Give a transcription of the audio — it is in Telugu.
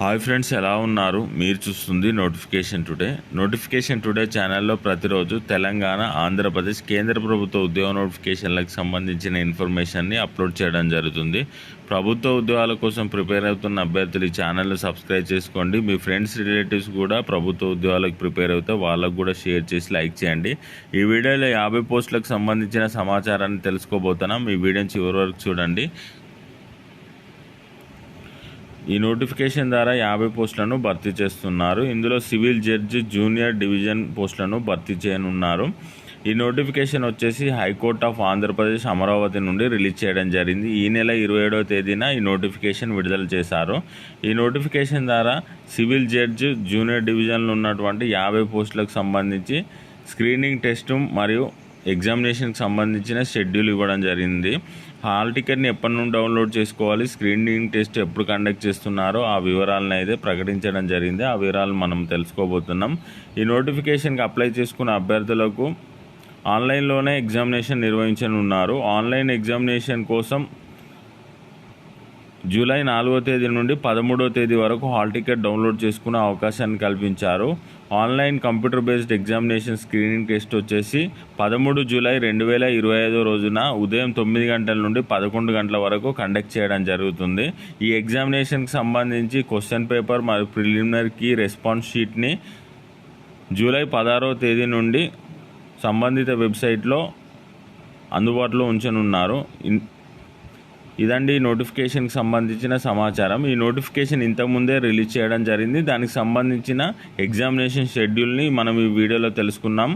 హాయ్ ఫ్రెండ్స్ ఎలా ఉన్నారు? మీరు చూస్తుంది నోటిఫికేషన్ టుడే. నోటిఫికేషన్ టుడే ఛానల్లో ప్రతిరోజు తెలంగాణ ఆంధ్రప్రదేశ్ కేంద్ర ప్రభుత్వ ఉద్యోగ నోటిఫికేషన్లకు సంబంధించిన ఇన్ఫర్మేషన్ని అప్లోడ్ చేయడం జరుగుతుంది. ప్రభుత్వ ఉద్యోగాల కోసం ప్రిపేర్ అవుతున్న అభ్యర్థులు ఈ ఛానల్ను సబ్స్క్రైబ్ చేసుకోండి. మీ ఫ్రెండ్స్ రిలేటివ్స్ కూడా ప్రభుత్వ ఉద్యోగాలకు ప్రిపేర్ అవుతే వాళ్ళకు కూడా షేర్ చేసి లైక్ చేయండి. ఈ వీడియోలో యాభై పోస్టులకు సంబంధించిన సమాచారాన్ని తెలుసుకోబోతున్నాం. ఈ వీడియోని చివరి వరకు చూడండి. ఈ నోటిఫికేషన్ ద్వారా యాభై పోస్టులను భర్తీ చేస్తున్నారు. ఇందులో సివిల్ జడ్జి జూనియర్ డివిజన్ పోస్టులను భర్తీ చేయనున్నారు. ఈ నోటిఫికేషన్ వచ్చేసి హైకోర్ట్ ఆఫ్ ఆంధ్రప్రదేశ్ అమరావతి నుండి రిలీజ్ చేయడం జరిగింది. ఈ నెల ఇరవై ఏడవ తేదీన ఈ నోటిఫికేషన్ విడుదల చేశారు. ఈ నోటిఫికేషన్ ద్వారా సివిల్ జడ్జి జూనియర్ డివిజన్లో ఉన్నటువంటి యాభై పోస్టులకు సంబంధించి స్క్రీనింగ్ టెస్టు మరియు ఎగ్జామినేషన్కి సంబంధించిన షెడ్యూల్ ఇవ్వడం జరిగింది. హాల్ టికెట్ని ఎప్పటి నుండి డౌన్లోడ్ చేసుకోవాలి? స్క్రీనింగ్ టెస్ట్ ఎప్పుడు కండక్ట్ చేస్తున్నారో ఆ వివరాలను అయితే ప్రకటించడం జరిగింది. ఆ వివరాలు మనం తెలుసుకోబోతున్నాం. ఈ నోటిఫికేషన్కి అప్లై చేసుకున్న అభ్యర్థులకు ఆన్లైన్లోనే ఎగ్జామినేషన్ నిర్వహించనున్నారు. ఆన్లైన్ ఎగ్జామినేషన్ కోసం జూలై నాలుగో తేదీ నుండి పదమూడో తేదీ వరకు హాల్ టికెట్ డౌన్లోడ్ చేసుకునే అవకాశాన్ని కల్పించారు. Online computer based examination screening test వచ్చేసి పదమూడు జూలై రెండు వేల ఇరవై ఐదో రోజున ఉదయం తొమ్మిది గంటల నుండి పదకొండు గంటల వరకు కండక్ట్ చేయడం జరుగుతుంది. ఈ ఎగ్జామినేషన్కి సంబంధించి క్వశ్చన్ పేపర్ మరియు ప్రిలిమినరీకి రెస్పాన్స్ షీట్ని జూలై పదహారో తేదీ నుండి సంబంధిత వెబ్సైట్లో అందుబాటులో ఉంచనున్నారు. ఇన్- ఇదండి ఈ నోటిఫికేషన్కి సంబంధించిన సమాచారం. ఈ నోటిఫికేషన్ ఇంతకుముందే రిలీజ్ చేయడం జరిగింది. దానికి సంబంధించిన ఎగ్జామినేషన్ షెడ్యూల్ని మనం ఈ వీడియోలో తెలుసుకున్నాం.